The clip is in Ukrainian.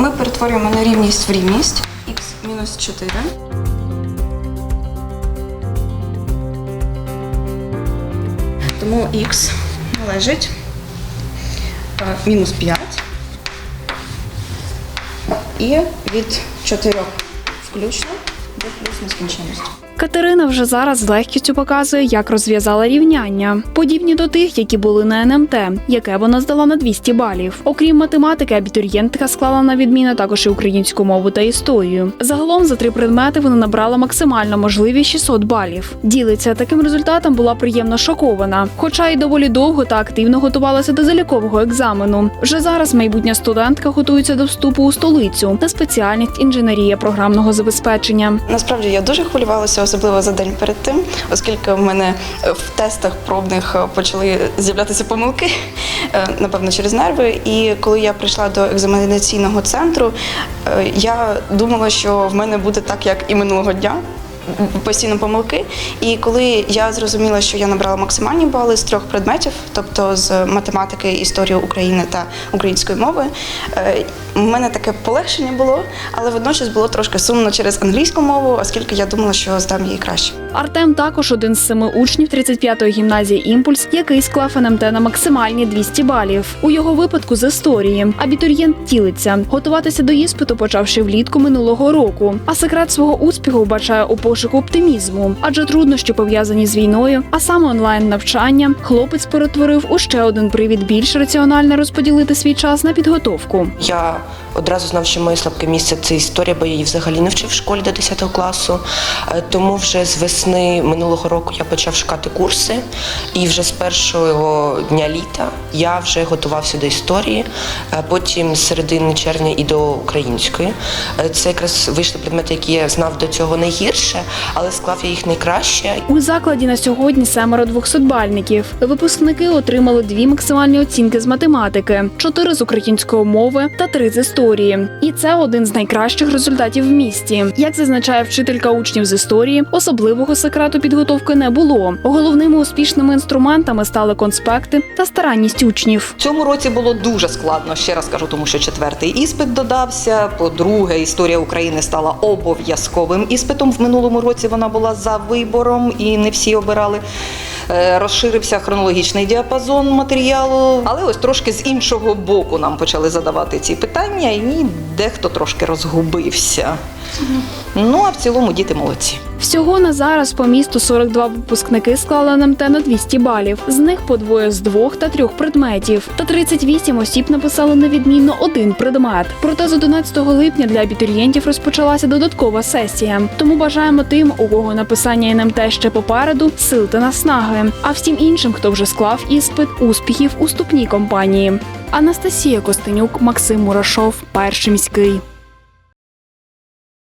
ми перетворюємо на рівність в рівність. мінус 4. Тому х належить е, мінус 5 і від 4 включно до плюс нескінченності. Катерина вже зараз з легкістю показує, як розв'язала рівняння, подібні до тих, які були на НМТ, яке вона здала на 200 балів. Окрім математики, абітурієнтка склала на відміну також і українську мову та історію. Загалом за три предмети вона набрала максимально можливі 600 балів. Ділиться таким результатом була приємно шокована, хоча й доволі довго та активно готувалася до залікового екзамену. Вже зараз майбутня студентка готується до вступу у столицю на спеціальність інженерія програмного забезпечення. Насправді я дуже хвилювалася, особливо за день перед тим, оскільки в мене в тестах пробних е, почали з'являтися помилки, е, напевно, через нерви. І коли я прийшла до екзаменаційного центру, е, я думала, що в мене буде так, як і минулого дня. Постійно помилки, і коли я зрозуміла, що я набрала максимальні бали з трьох предметів, тобто з математики, історії України та української мови, е, в мене таке полегшення було, але водночас було трошки сумно через англійську мову, оскільки я думала, що здам її краще. Артем також один з семи учнів 35-ї гімназії Імпульс, який склав НМТ на максимальні 200 балів. У його випадку з історії. Абітурієнт тілиться. Готуватися до іспиту почав ще влітку минулого року. А секрет свого успіху вбачає у пошуку оптимізму, адже труднощі пов'язані з війною, а саме онлайн навчання, хлопець перетворив у ще один привід більш раціонально розподілити свій час на підготовку. Я одразу знав, що моє слабке місце це історія, бо я її взагалі не вчив в школі до 10 класу. Е, Тому вже з весни минулого року я почав шукати курси, і вже з першого дня літа я вже готувався до історії, потім з середини червня і до української. Е, Це якраз вийшли предмети, які я знав до цього найгірше, але склав я їх найкраще. У закладі на сьогодні семеро двохсотбальників. Випускники отримали дві максимальні оцінки з математики, чотири з української мови та три з історії. І це один з найкращих результатів в місті. Як зазначає вчителька учнів з історії, особливого секрету підготовки не було. Головними успішними інструментами стали конспекти та старанність учнів. Цьому році було дуже складно, ще раз кажу, тому що четвертий іспит додався. По-друге, історія України стала обов'язковим іспитом. В минулому році вона була за вибором і не всі обирали. Е, Розширився хронологічний діапазон матеріалу, але ось трошки з іншого боку нам почали задавати ці питання, і дехто трошки розгубився. Ну а в цілому діти молодці. Всього на зараз по місту 42 випускники склали НМТ на 200 балів. З них по двоє з двох та трьох предметів. Та 38 осіб написали на відмінно один предмет. Проте з 11 липня для абітурієнтів розпочалася додаткова сесія. Тому бажаємо тим, у кого написання НМТ ще попереду, сил та наснаги. А всім іншим, хто вже склав іспит, успіхів у ступній компанії. Анастасія Костенюк, Максим Мурашов, перший міський.